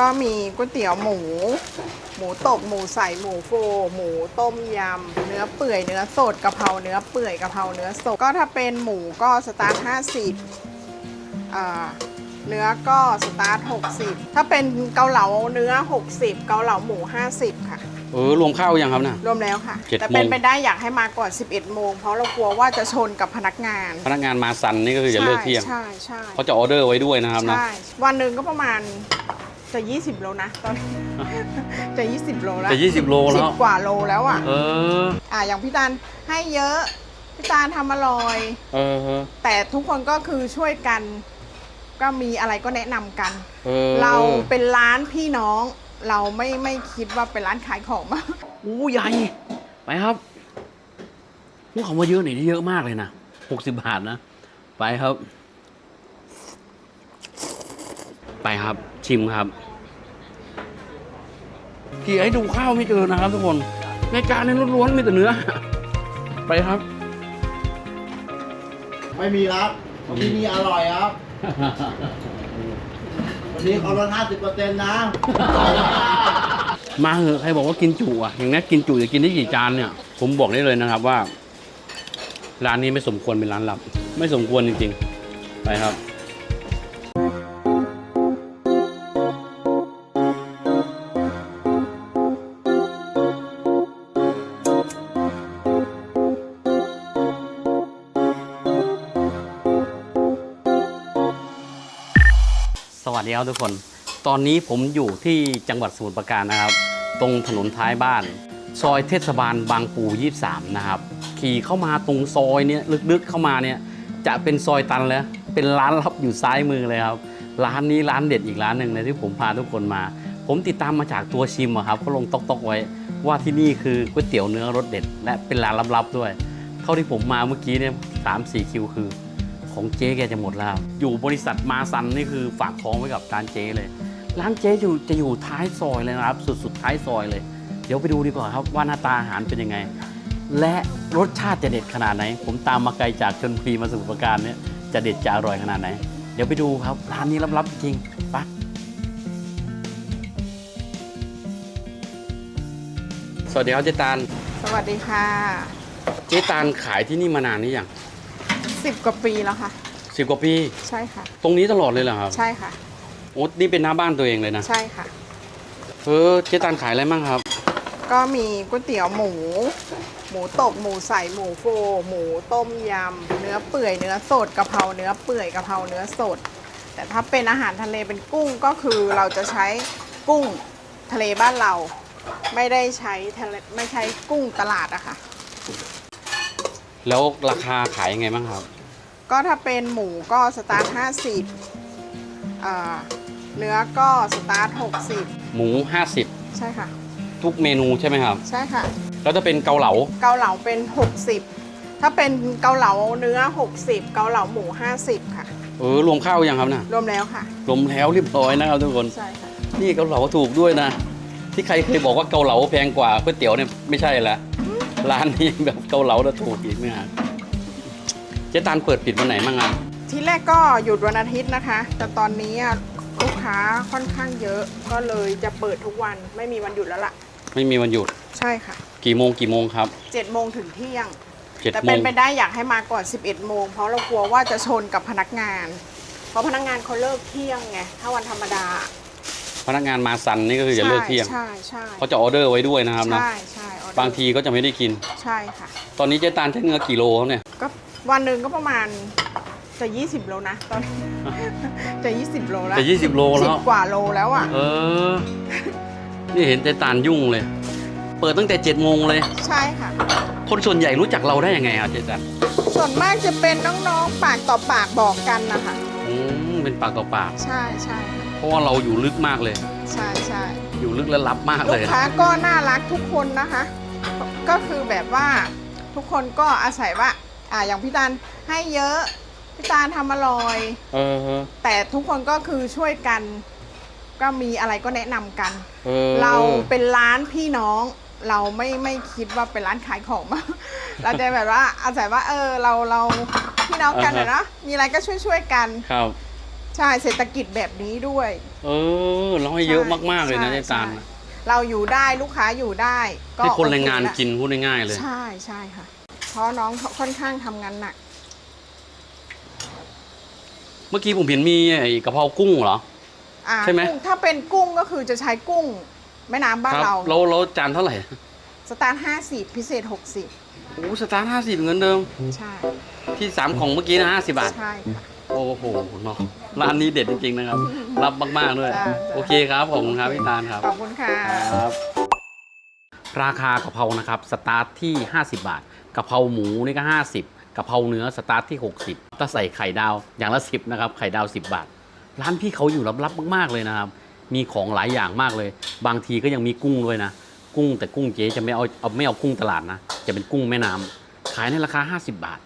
ก็มีก๋วยเตี๋ยวหมู หมูตบหมูใส่หมูโฟ หมูต้มยำ เนื้อเปื่อยเนื้อสดกะเพราเนื้อเปื่อยกะเพราเนื้อสด ก็ถ้าเป็นหมูก็สตาร์ทห้าสิบอ่าเนื้อก็สตาร์ท60ถ้าเป็นเกาเหลาเนื้อ60เกาเหลาหมู50ค่ะ เออ รวมข้าวยังครับน่ะ รวมแล้วค่ะ เจ็ดแต่เป็นโมงไปได้อยากให้มาก่อน 11 โมง เพราะเรากลัวว่าจะชนกับพนักงานพนักงานมาสันนี่ก็คือจะเลิกเที่ยงใช่ใช่เขาจะออเดอร์ไว้ด้วยนะครับนะ ใช่ วันหนึ่งก็ประมาณ จะ 20 โลนะตอนนี้จะ 20 โลแล้วจะ20โลแล้ว สิบกว่าโลแล้วอะเออ อะอย่างพี่ตาลให้เยอะพี่ตาลทำอร่อย เออ แต่ทุกคนก็คือช่วยกัน ก็มีอะไรก็แนะนำกัน เออเราเป็นร้านพี่น้อง เราไม่ไม่คิดว่าเป็นร้านขายของมากอู้ใหญ่ ไปครับพวกเขามาเยอะหน่อยนี่เยอะมากเลยนะหกสิบบาทนะ ไปครับ ไปครับ ชิมครับเกี่ยให้ดูข้าวไม่เจอนะครับทุกคน ในการนี้ล้วนๆมีแต่เนื้อ ไปครับ ไม่มีครับที่นี่อร่อยครับ วันนี้เขาลดห้าสิบเปอร์เซ็นต์นะ มาเหอะใครบอกว่ากินจุอะ อย่างนี้กินจุจะกินได้กี่จานเนี่ย ผมบอกได้เลยนะครับว่า ร้านนี้ไม่สมควรเป็นร้านลับ ไม่สมควรจริงๆ ไปครับ ดีครับทุกคน ตอนนี้ผมอยู่ที่จังหวัดสมุทรปราการนะครับ ตรงถนนท้ายบ้าน ซอยเทศบาลบางปู 23 นะครับ ขี่เข้ามาตรงซอยเนี้ยลึกๆเข้ามาเนี่ยจะเป็นซอยตันแล้ว เป็นร้านลับอยู่ซ้ายมือเลยครับ ร้านนี้ร้านเด็ดอีกร้านหนึ่งเลยที่ผมพาทุกคนมา ผมติดตามมาจากตัวชิมครับเขาลงต๊อกๆไว้ ว่าที่นี่คือก๋วยเตี๋ยวเนื้อรสเด็ด และเป็นร้านลับๆด้วย เท่าที่ผมมาเมื่อกี้เนี่ยสามสี่คิวคือ ของเจ๊แกจะหมดแล้ว อยู่บริษัทมาซันนี่คือฝากท้องไว้กับร้านเจ๊เลย ร้านเจ๊อยู่จะอยู่ท้ายซอยเลยนะครับ สุดสุดท้ายซอยเลย เดี๋ยวไปดูดีกว่าครับว่าหน้าตาอาหารเป็นยังไง และรสชาติจะเด็ดขนาดไหน ผมตามมาไกลจากชนบุรีมาสมุทรปราการเนี่ยจะเด็ดจะอร่อยขนาดไหน เดี๋ยวไปดูครับร้านนี้ลับๆจริงไปะสวัสดีครับเจ๊ตาลสวัสดีค่ะ เจ๊ตาลขายที่นี่มานานนี่ยัง 10กว่าปีแล้วค่ะ สิบกว่าปี ใช่ค่ะ ตรงนี้ตลอดเลยเหรอครับใช่ค่ะ โอ้นี่เป็นหน้าบ้านตัวเองเลยนะใช่ค่ะ เออเจ๊ตาลขายอะไรบ้างครับ ก็มีก๋วยเตี๋ยวหมู หมูตบหมูใส่หมูโฟหมูต้มยำเนื้อเปื่อยเนื้อสดกะเพราเนื้อเปื่อยกะเพราเนื้อสด แต่ถ้าเป็นอาหารทะเลเป็นกุ้งก็คือเราจะใช้กุ้งทะเลบ้านเรา ไม่ได้ใช้ทะเลไม่ใช้กุ้งตลาดอะค่ะ แล้วราคาขายยังไงบ้างครับ ก็ถ้าเป็นหมูก็สตาร์ทห้าสิบอ่าเนื้อก็สตาร์ทหกสิบหมู 50 ใช่ค่ะ ทุกเมนูใช่ไหมครับ ใช่ค่ะ แล้วจะเป็นเกาเหลา เกาเหลาเป็น60ถ้าเป็นเกาเหลาเนื้อ60เกาเหลาหมู50ค่ะ เออรวมข้าวยังครับนะรวมแล้วค่ะ รวมแล้วเรียบร้อยนะครับทุกคน ใช่ค่ะ นี่เกาเหลาถูกด้วยนะ ที่ใครเคยบอกว่าเกาเหลาแพงกว่าก๋วยเตี๋ยวเนี่ยไม่ใช่ละ ร้านนี้แบบเกาเหลาจะถูกอีกเนี่ยเจ๊ตาลเปิดปิดวันไหนบ้างอะที่แรกก็หยุดวันอาทิตย์นะคะ แต่ตอนนี้อะลูกค้าค่อนข้างเยอะก็เลยจะเปิดทุกวันไม่มีวันหยุดแล้วล่ะ ไม่มีวันหยุดใช่ค่ะกี่โมงกี่โมงครับ7โมงถึงเที่ยง เจ็ดแต่โมเป็นงไปได้อยากให้มาก่อน 11โมงเพราะเรากลัวว่าจะชนกับพนักงาน เพราะพนักงานเขาเลิกเที่ยงไงถ้าวันธรรมดา พนักงานมาสันนี่ก็คือจะเลิกเที่ยงใช่ใช่เขาจะออเดอร์ไว้ด้วยนะครับนะใช่ใช่ออเดอร์บางทีก็จะไม่ได้กิน ใช่ค่ะ ตอนนี้เจ๊ตาลใช้เนื้อกี่โลครับเนี่ยก็วันหนึ่งก็ประมาณจะ 20 โลนะตอนจะ 20 โลแล้วจะ20 โลแล้วสิบกว่าโลแล้วอะเออ นี่เห็นเจ๊ตาลยุ่งเลย เปิดตั้งแต่7จ็ดโมงเลย ใช่ค่ะ คนส่วนใหญ่รู้จักเราได้ยังไงครับเจ๊ตาลส่วนมากจะเป็นน้องๆปากต่อปากบอกกันนะคะอืมเป็นปากต่อปาก ใช่ใช่ เพราะว่าเราอยู่ลึกมากเลย ใช่ใช่อยู่ลึกและลับมากลูเลกยค้าก็น่ารักทุกคนนะคะ ก็คือแบบว่าทุกคนก็อาศัยว่า อ่าอย่างพี่ตาลให้เยอะพี่ตาลทำอร่อย เออแต่ทุกคนก็คือช่วยกัน ก็มีอะไรก็แนะนำกันเออเราเป็นร้านพี่น้อง เราไม่ไม่คิดว่าเป็นร้านขายของมากเราจะแบบว่าอาศัยว่า เออเราเราพี่น้องกันอะเนาะมีอะไรก็ช่วยช่วยๆกัน ครับ ใช่เศรษฐกิจแบบนี้ด้วย เออเราให้เยอะมากๆเลยนะใช่เจ๊ตาลใช่เราอยู่ได้ลูกค้าอยู่ได้ก็ให้คนแรงงานโอเคละกินพูดง่ายๆเลย ใช่ใช่ค่ะ เพราะน้องเขาค่อนข้างทำงานหนัก เมื่อกี้ผมเห็นมีไอ้กะเพรากุ้งเหรอ อ่าใช่ไหม กุ้งถ้าเป็นกุ้งก็คือจะใช้กุ้งแม่น้ำบ้านครัเราเราเราจานเท่าไหร่สตาร์ทห้าสิบพิเศษหกสิบโอ้สตาร์ทห้าสิบเงินเดิม ใช่ที่สามของเมื่อกี้นะห้าสิบบาท ใช่ค่ะ โอ้โหเนาะร้านนี้เด็ดจริงๆนะครับ รับมากๆด้วย จ้ะ โอเคครับผมครับพี่ตาลครับ ขอบคุณค่ะครับราคากะเพรานะครับ สตาร์ทที่ 50 บาทกะเพราหมูนี่ก็ 50กะเพราเนื้อสตาร์ทที่ 60 ถ้าใส่ไข่ดาวอย่างละ 10นะครับไข่ดาว 10 บาท ร้านพี่เขาอยู่ลับๆมากๆเลยนะครับ มีของหลายอย่างมากเลย บางทีก็ยังมีกุ้งด้วยนะ กุ้งแต่กุ้งเจ๊จะไม่เอาเอาไม่เอากุ้งตลาดนะ จะเป็นกุ้งแม่น้ำขายในราคา 50 บาท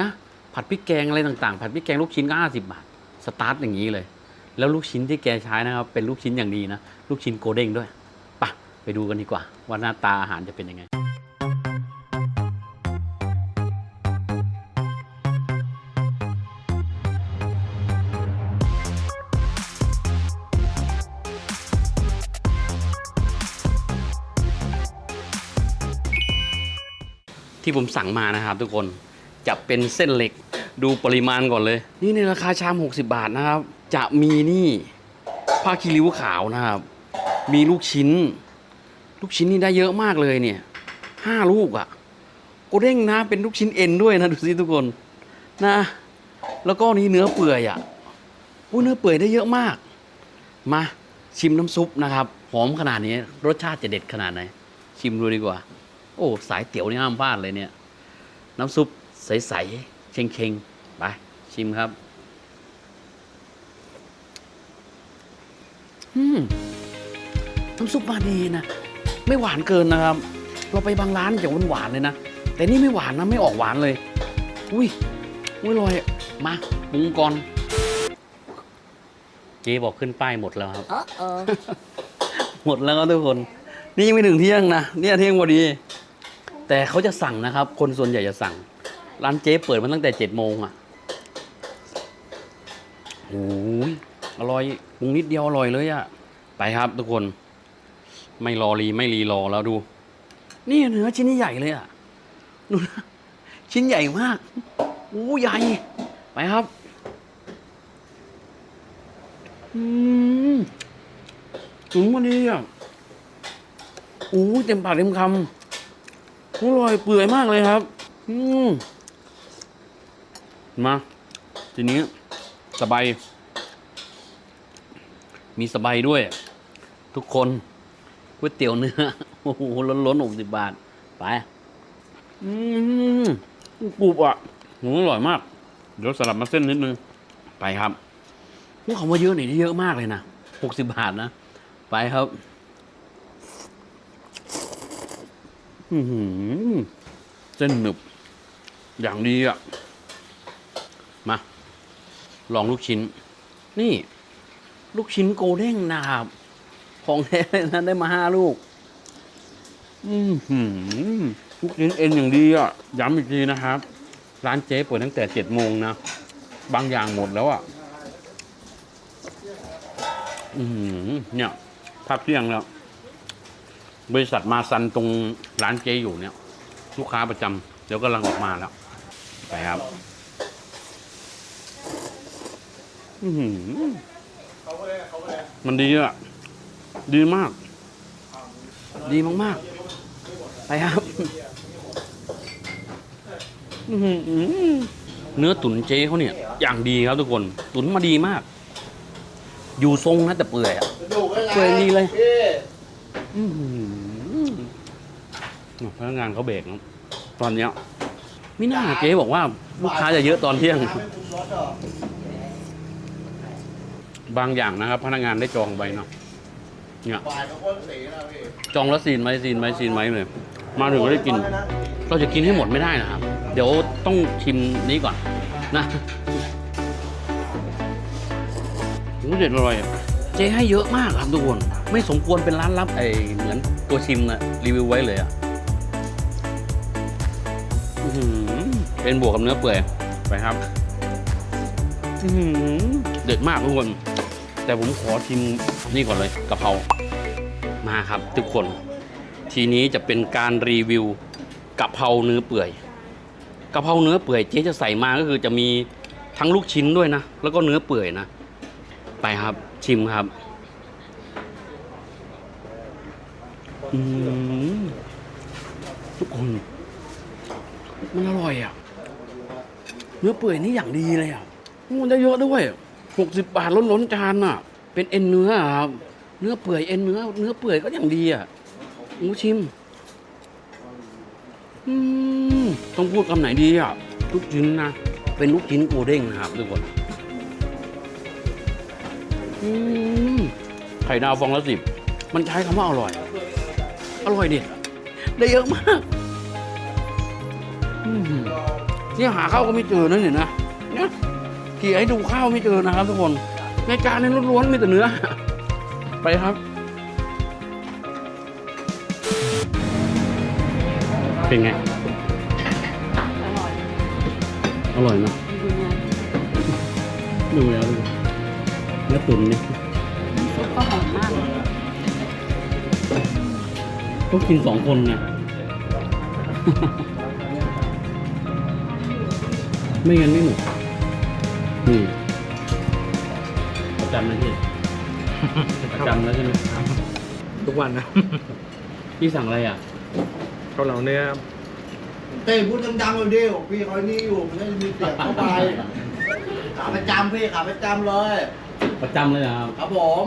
นะ ผัดพริกแกงอะไรต่างๆ ผัดพริกแกงลูกชิ้นก็ 50 บาท สตาร์ทอย่างนี้เลย แล้วลูกชิ้นที่แกใช้นะครับ เป็นลูกชิ้นอย่างดีนะ ลูกชิ้นโกเด้งด้วยไปไปดูกันดีกว่า ว่าหน้าตาอาหารจะเป็นยังไงที่ผมสั่งมานะครับทุกคน จะเป็นเส้นเหล็ก ดูปริมาณก่อนเลย นี่ในราคาชาม 60 บาทนะครับ จะมีนี่ผ้าคีริ้วขาวนะครับ มีลูกชิ้น ลูกชิ้นนี่ได้เยอะมากเลยเนี่ยห้าลูกอะ่ะโกเด้งนะเป็นลูกชิ้นเอ็นด้วยนะดูสิทุกคนนะ แล้วก็นี่เนื้อเปื่อยอะ่ะอู้เนื้อเปื่อยได้เยอะมาก มาชิมน้ำซุปนะครับ หอมขนาดนี้ รสชาติจะเด็ดขนาดไหน ชิมดูดีกว่า โอ้ สายเตี๋ยวนี่ห้ามพลาดเลยเนี่ย น้ำซุป ใสๆเชงๆ ไป ชิมครับ อืมน้ำซุปมาดีนะ ไม่หวานเกินนะครับ เราไปบางร้านจะหวานๆเลยนะ แต่นี่ไม่หวานนะ ไม่ออกหวานเลย อุ้ย อุ้ยอร่อยมาปรุงก่อน เจ๊บอกขึ้นป้ายหมดแล้วครับหมดแล้วครับทุกคน นี่ยังไม่ถึงเที่ยงนะ เนี่ยเที่ยงพอดี แต่เขาจะสั่งนะครับ คนส่วนใหญ่จะสั่ง ร้านเจ๊เปิดมาตั้งแต่เจ็ดโมงอะโอ้ยอร่อยปรุงนิดเดียวอร่อยเลยอะ ไปครับทุกคน ไม่รอรีไม่รีรอแล้วดู นี่เนื้อชิ้นนี้ใหญ่เลยอะดูนะชิ้นใหญ่มากอู้ใหญ่ ไปครับอืมถึงวันนี้อะอู้เต็มปากเต็มคำอร่อยเปื่อยมากเลยครับ อืม มาทีนี้สบาย มีสบายด้วย ทุกคนก๋วยเตี๋ยวเนื้อ โอ้โหล้นล้นหกสิบบาท ไป อืมกรุบอะหมูอร่อยมาก เดี๋ยวสลับมาเส้นนิดนึง ไปครับพวกเขาว่าเยอะหน่อยที่เยอะมากเลยนะหกสิบบาทนะ ไปครับ อือหือเส้นหนึบ อย่างดีอะ มา ลองลูกชิ้น นี่ ลูกชิ้นโกลเด้งนะครับของแท้เลยนะได้มาห้าลูก อือหือลูกชิ้นเอ็นอย่างดีอะ ย้ำอีกทีนะครับ ร้านเจ๊เปิดตั้งแต่เจ็ดโมงนะ บางอย่างหมดแล้วอะ อือหือเนี่ยพักเที่ยงแล้ว บริษัทมาซันตรงร้านเจ๊อยู่เนี่ย ลูกค้าประจำเดี๋ยวกำลังออกมาแล้ว ไปครับ อือหือ มันดีอะ ดีมาก ดีมากๆ ไปครับอื้อหือเนื้อตุ๋นเจ๊เขาเนี่ย อย่างดีครับทุกคน ตุ๋นมาดีมาก อยู่ทรงนะแต่เปื่อยอะดูไว้ไงเปิดดีเลยพี่อื้อหือพนักงานเขาเบรกนะตอนเนี้ยไม่น่าเจ๊บอกว่าลูกค้าจะเยอะตอนเที่ยง น้ำไม่ปรุงรสเหรอ บางอย่างนะครับ พนักงานได้จองไปเนาะเนี่ยบ่ายก็พ่นสีนะพี่จองแล้วซีนไว้ซีนไว้ซีนไว้เลยมาถึงก็ได้กิน เราจะกินให้หมดไม่ได้นะครับ เดี๋ยวต้องชิมนี้ก่อนนะหูเด็ดอร่อยเจ๊ให้เยอะมากครับทุกคน ไม่สมควรเป็นร้านลับไอเหมือนตัวชิมนะรีวิวไว้เลยอะอื้อหือเป็นบวกกับเนื้อเปื่อยไปครับอื้อหือเด็ดมากทุกคน แต่ผมขอชิมนี่ก่อนเลยกะเพรามาครับ ทุกคน ทีนี้จะเป็นการรีวิวกะเพราเนื้อเปื่อยกะเพราเนื้อเปื่อยเจ๊จะใส่มาก็คือจะมีทั้งลูกชิ้นด้วยนะ แล้วก็เนื้อเปื่อยนะ ไปครับชิมครับทุกคน มันอร่อยอะ เนื้อเปื่อยนี่อย่างดีเลยอะมันได้เยอะด้วย หกสิบบาทล้นๆจานอะ เป็นเอ็นเนื้อครับเนื้อเปื่อยเอ็นเนื้อ เนื้อเปื่อยก็อย่างดีอะหมูชิมอืมต้องพูดคำไหนดีอะลูกชิ้นนะเป็นลูกชิ้นโกเด้งนะครับทุกคนอืมไข่ดาวฟองละสิบมันใช้คำว่าอร่อย อร่อยดิได้เยอะมากอืมที่หาข้าวก็ไม่เจอนะเนี่ยนะเนี่ย ขี่ให้ดูข้าวไม่เจอนะครับทุกคนในจานนี้ล้วนๆมีแต่เนื้อ ไปครับ เป็นไง อร่อยอร่อยนะดูแล้วดูเนื้อตุ๋นนี่ซุปก็หอมมากต้องกินสองคนไงไม่งั้นไม่หมด นี่ประจำนะพี่ ประจำแล้วใช่ไหมทุกวันนะ พี่สั่งอะไรอะ เกาเหลาเนื้อเต้พูดดังๆเลยดิบอกพี่เขานี่อยู่มันจะมีเสียงเข้าไปขาประจำพี่ขาประจำเลย ประจำเลยเหรอครับ ครับผม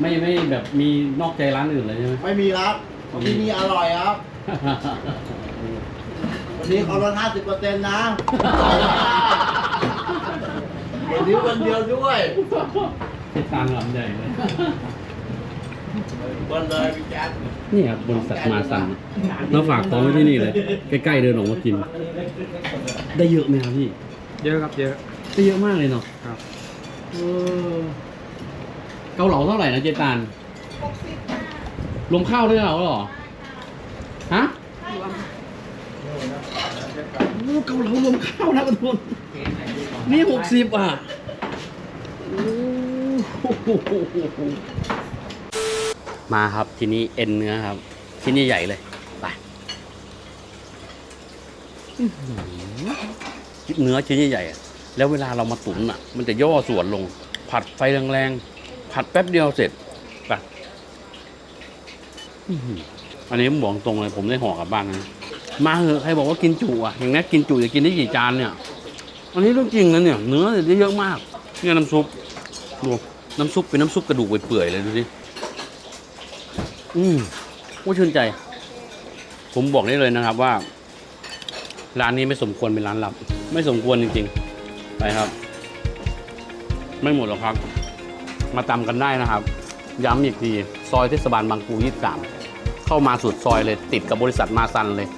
ไม่ไม่แบบมีนอกใจร้านอื่นเลยใช่ไหม ไม่มีครับที่นี่อร่อยครับ วันนี้เขาลดห้าสิบเปอร์เซ็นต์นะ วันนี้วันเดียวด้วยคิดตังค์ลำใหญ่เลยวันเลยพี่แจ๊คนี่ครับบริษัทมาซันเราฝากของไว้ที่นี่เลย ใกล้ๆเดินออกมากิน ได้เยอะไหมครับพี่เยอะครับเยอะได้เยอะมากเลยเนาะครับเออเกาเหลาเท่าไหร่นะเจตานรวมข้าวด้วยเหรอเหรอฮะโอ้เกาเหลารวมข้าวนะกระทุ นี่หกสิบอะมาครับทีนี้เอ็นเนื้อครับ ชิ้นใหญ่ๆเลยไปเนื้อชิ้นใหญ่ๆแล้วเวลาเรามาตุ๋นอะ มันจะย่อส่วนลง ผัดไฟแรงๆ ผัดแป๊บเดียวเสร็จไปอันนี้ผมบอกตรงเลย ผมได้ห่อกลับบ้านนะมาเหอะใครบอกว่ากินจุอะอย่างนี้กินจุจะกินได้กี่จานเนี่ย อันนี้เรื่องจริงนะเนี่ย เนื้อเนี่ยได้เยอะมาก เนี่ยน้ำซุป ดู น้ำซุปเป็นน้ำซุปกระดูกเปื่อยๆเลยดูสิอืมว่าชื่นใจ ผมบอกได้เลยนะครับว่า ร้านนี้ไม่สมควรเป็นร้านลับ ไม่สมควรจริงๆ ไปครับ ไม่หมดหรอกครับ มาตำกันได้นะครับ ย้ำอีกที ซอยเทศบาลบางปู23 เข้ามาสุดซอยเลย ติดกับบริษัทมาซันเลย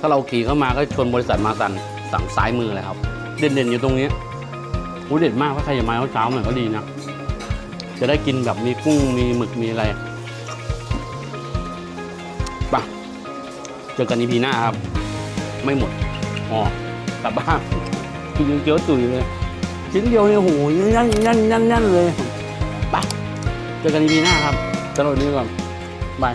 ถ้าเราขี่เข้ามาก็ชนบริษัทมาซันสั่งซ้ายมือเลยครับ เด่นๆอยู่ตรงนี้อู้เด็ดมากถ้าใครจะมาเช้าๆหน่อยก็ดีนะ จะได้กินแบบมีกุ้งมีหมึกมีอะไรไปะเจอกันอีพีหน้าครับ ไม่หมดอ๋อกลับบ้านกินเกี๊ยวตุ๋ยเลยชิ้นเดียวเนี่ยโหยั่นยั่นยันยันเลยไปเจอกันอีพีหน้าครับสำหรับนี้ก่อนบาย